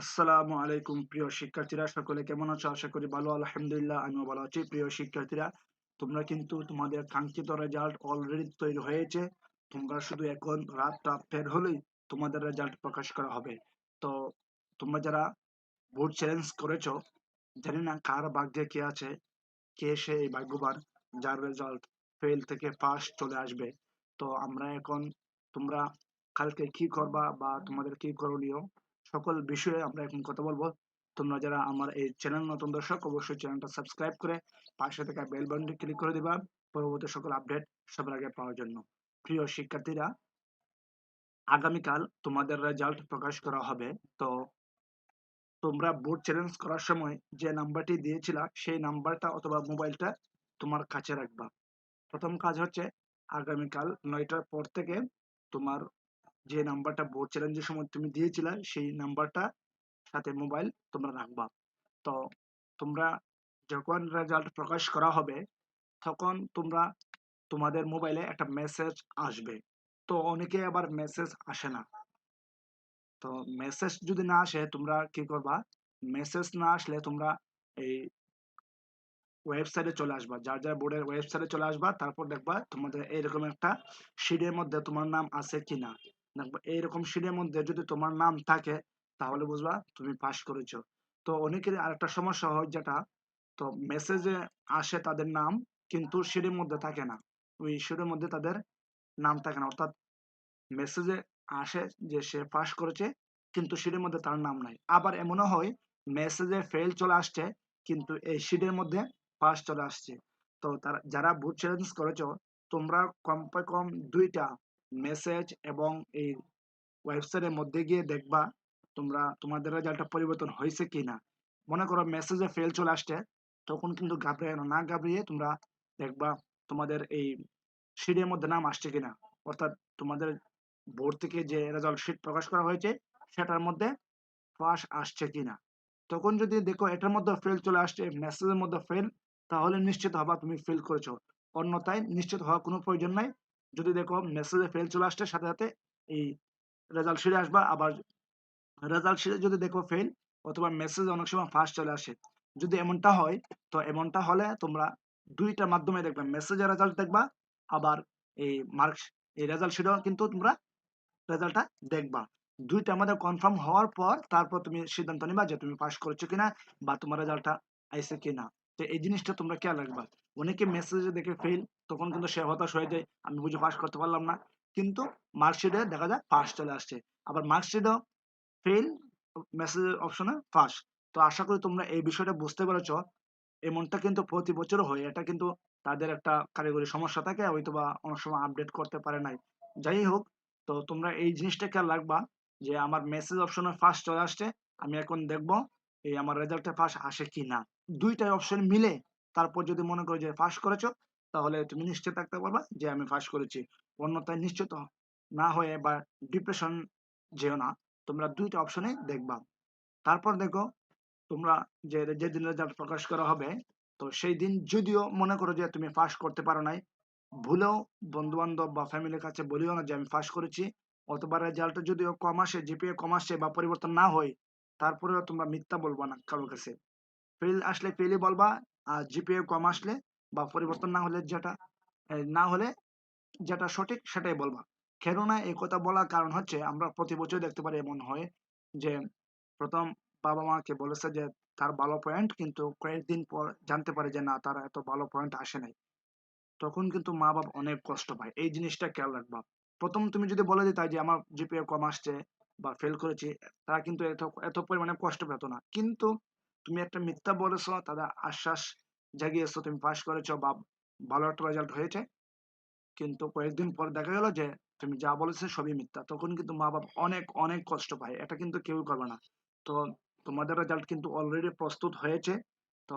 আসসালামু আলাইকুম, প্রিয় শিক্ষার্থীরা। সকলে কেমন আছো? আশা করি ভালো, আলহামদুলিল্লাহ, আমিও ভালো আছি, প্রিয় শিক্ষার্থীরা। তোমরা কিন্তু তোমাদের কাঙ্ক্ষিত রেজাল্ট অলরেডি তৈরি হয়েছে। তোমরা শুধু এখন রাতটা ফের হলেই তোমাদের রেজাল্ট প্রকাশ করা হবে। তো তোমরা যারা বোর্ড চ্যালেঞ্জ করেছ, জানি না কার ভাগ্যে কে আছে, কে সে এই ভাগ্যবান যার রেজাল্ট ফেল থেকে ফার্স্ট চলে আসবে। তো আমরা এখন তোমরা কালকে কি করবা বা তোমাদের কি করণীয়? সকল বিষয়ে আমরা এখন কথা বলব। তোমরা যারা আমার এই চ্যানেল নতুন দর্শক, অবশ্যই চ্যানেলটা সাবস্ক্রাইব করে পাশে থাকা বেল বাটনটি ক্লিক করে দিবা। পরবর্তী সকল আপডেট সবার আগে পাওয়ার জন্য। প্রিয় শিক্ষার্থীরা, আগামীকাল তোমাদের রেজাল্ট প্রকাশ করা হবে। তো তোমরা বোর্ড চ্যালেঞ্জ করার সময় যে নাম্বারটি দিয়েছিলা, সেই নাম্বারটা অথবা মোবাইলটা তোমার কাছে রাখবা। প্রথম কাজ হচ্ছে, আগামীকাল নয়টার পর থেকে তোমার যে নাম্বারটা বোর্ড চ্যালেঞ্জের সময় তুমি দিয়েছিলে, সেই নাম্বারটা সাথে মোবাইল তোমরা রাখবা। তো তোমরা যখন রেজাল্ট প্রকাশ করা হবে, তখন তোমরা তোমাদের মোবাইলে একটা মেসেজ আসবে। তো অনেকে আবার মেসেজ আসে না। তো মেসেজ যদি না আসে, তোমরা কি করবা? মেসেজ না আসলে তোমরা এই ওয়েবসাইটে চলে আসবা। যার যার বোর্ডের ওয়েবসাইটে চলে আসবা, তারপর দেখবা তোমাদের এইরকম একটা শিটের মধ্যে তোমার নাম আছে কিনা। এইরকম শিটের মধ্যে যদি তোমার নাম থাকে, তাহলে বুঝবা তুমি পাস করেছ। তো অনেকের আরেকটা সমস্যা হয় যেটা, তো মেসেজে আসে তাদের নাম, কিন্তু শিটের মধ্যে থাকে না। ওই শিটের মধ্যে তাদের নাম থাকে না। অর্থাৎ মেসেজে আসে যে সে পাস করেছে, কিন্তু শিটের মধ্যে তার নাম নাই। আবার এমনও হয় মেসেজে ফেল চলে আসছে, কিন্তু এই শিটের মধ্যে পাস চলে আসছে। তো তারা, যারা বুট চ্যালেঞ্জ করেছ, তোমরা কমপে কম দুইটা মেসেজ এবং এই ওয়েবসাইটের মধ্যে গিয়ে দেখবা তোমরা, তোমাদের রেজাল্টটা পরিবর্তন হয়েছে কিনা। মনে করো মেসেজে ফেল চলে আসছে, তখন কিন্তু ঘাবড়ে না। ঘাবড়িয়ে তোমরা দেখবা তোমাদের এই শিটের মধ্যে নাম আসছে কিনা। অর্থাৎ তোমাদের বোর্ড থেকে যে রেজাল্ট শিট প্রকাশ করা হয়েছে, সেটার মধ্যে পাস আসছে কিনা। তখন যদি দেখো এটার মধ্যে ফেল চলে আসছে মেসেজের মধ্যে ফেল তাহলে নিশ্চিত হবা তুমি ফেল করেছ। অন্যথায় নিশ্চিত হওয়ার কোনো প্রয়োজন নাই। যদি দেখো মেসেজে ফেল চলে আসছে, সাথে সাথে এই রেজাল্ট শিটে আসবা, আবার রেজাল্ট শিটে যদি দেখো ফেল অথবা মেসেজ অনেক সময় ফার্স্ট চলে আসে। যদি এমনটা হয়, তো এমনটা হলে তোমরা দুইটা মাধ্যমে দেখবে মেসেজের রেজাল্ট দেখবা, আবার এই মার্কস এই রেজাল্ট শিটেও কিন্তু তোমরা রেজাল্টটা দেখবা। দুইটা আমাদের কনফার্ম হওয়ার পর, তারপর তুমি সিদ্ধান্ত নিবা যে তুমি পাস করেছ কিনা, বা তোমার রেজাল্টটা আইসে কিনা। তো এই জিনিসটা তোমরা খেয়াল রাখবা। অনেকে মেসেজে দেখে ফেল তখন কিন্তু সে হতাশ হয়ে যায়, আমি বুঝে পাস করতে পারলাম না। কিন্তু মার্কশিটে দেখা যায় পাস চলে আসছে। আবার মার্কশিটও ফেল মেসেজের অপশনে পাস তো আশা করি তোমরা এই বিষয়টা বুঝতে পেরেছ। এমনটা কিন্তু প্রতি বছর হয়। এটা কিন্তু তাদের একটা কারিগরি সমস্যা থাকে হয়তো বা অনেক সময় আপডেট করতে পারে নাই। যাই হোক, তো তোমরা এই জিনিসটা খেয়াল রাখবা যে আমার মেসেজ অপশনে ফার্স্ট চলে আসছে, আমি এখন দেখব এই আমার রেজাল্টে পাস আসে কি না দুইটাই অপশন মিলে তারপর যদি মনে করো যে পাস করেছ, তাহলে তুমি নিশ্চিত থাকতে পারবা যে আমি পাস করেছি। অন্যথায় নিশ্চিত না হয়ে বা ডিপ্রেশন যেও না, তোমরা দুইটা অপশনে দেখবা। তারপর দেখো, তোমরা যে যেদিন রেজাল্ট প্রকাশ করা হবে, তো সেই দিন যদিও মনে করো যে তুমি পাস করতে পারো নাই, ভুলেও বন্ধু বান্ধব বা ফ্যামিলির কাছে বলিও না যে আমি পাস করেছি, অথবা রেজাল্টে যদিও কম আসে জিপিএ কম আসে বা পরিবর্তন না হয় তারপরেও তোমরা মিথ্যা বলবা না কারোর কাছে। ফেল আসলে ফেলই বলবা, আর জিপিএ কম আসলে বা পরিবর্তন না হলে যেটা না হলে যেটা সঠিক সেটাই বলবা। কেননা এই কথা বলার কারণ হচ্ছে আমরা প্রতি বছর দেখতে পারি এমন হয় যে, প্রথম বাবা মাকে বলেছে যে, তার ভালো পয়েন্ট কিন্তু কয়েকদিন পর জানতে পারে যে, না, তার এত ভালো পয়েন্ট আসে নাই। তখন কিন্তু মা বাবা অনেক কষ্ট পায়। এই জিনিসটা খেয়াল রাখবা। প্রথম তুমি যদি বলে দিতা যে, আমার জিপিএ কম আসছে বা ফেল করেছি, তারা কিন্তু এত এত পরিমাণে কষ্ট পেত না। কিন্তু তুমি একটা মিথ্যা বলেছ, তাদের আশ্বাস জাগিয়েছো, তুমি পাস করেছ বা ভালো একটা রেজাল্ট হয়েছে। কিন্তু কয়েকদিন পর দেখা গেল যে, তুমি যা বলেছ সবই মিথ্যা। তখন কিন্তু মা বাবা অনেক অনেক কষ্ট পায়। এটা কিন্তু কেউ করবে না। তো তোমাদের রেজাল্ট কিন্তু অলরেডি প্রস্তুত হয়েছে। তো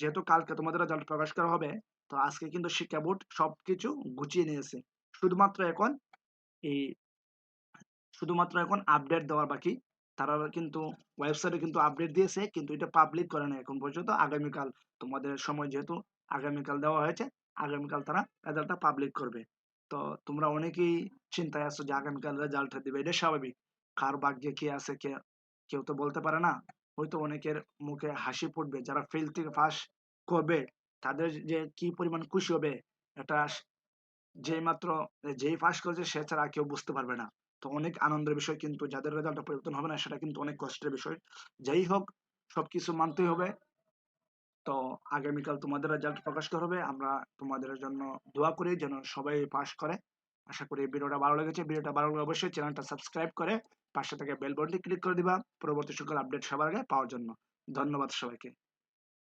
যেহেতু কালকে তোমাদের রেজাল্ট প্রকাশ করা হবে, তো আজকে কিন্তু শিক্ষা বোর্ড সবকিছু গুছিয়ে নিয়েছে। শুধুমাত্র এখন এই শুধুমাত্র এখন আপডেট দেওয়ার বাকি। তারা কিন্তু ওয়েবসাইটে কিন্তু আপডেট দিয়েছে, কিন্তু এটা পাবলিক করে না এখন পর্যন্ত। আগামীকাল তোমাদের সময় যেহেতু আগামীকাল দেওয়া হয়েছে, আগামীকাল তারা রেজাল্টটা পাবলিক করবে। তো তোমরা অনেকেই চিন্তায় আছো যে আগামীকাল রেজাল্ট দিবে, এটা স্বাভাবিক। কার ভাগ্যে কে আছে, কে, কেউ তো বলতে পারে না। হয়তো অনেকের মুখে হাসি ফুটবে, যারা ফেল থেকে পাস করবে, তাদের যে কি পরিমাণ খুশি হবে, এটা যে মাত্র যেই পাস করেছে, সে ছাড়া কেউ বুঝতে পারবে না। তো অনেক আনন্দের বিষয় কিন্তু যাদের রেজাল্টটা পরিবর্তন হবে না, সেটা কিন্তু অনেক কষ্টের বিষয়। যাই হোক, সবকিছু মানতেই হবে। তো আগামীকাল তোমাদের রেজাল্ট প্রকাশ করা হবে। আমরা তোমাদের জন্য দোয়া করি যেন সবাই পাস করে। আশা করি ভিডিওটা ভালো লেগেছে। ভিডিওটা ভালো লাগলে অবশ্যই চ্যানেলটা সাবস্ক্রাইব করে পাশে থেকে বেল বটনটি ক্লিক করে দিবা। পরবর্তী সকল আপডেট সবার আগে পাওয়ার জন্য। ধন্যবাদ সবাইকে।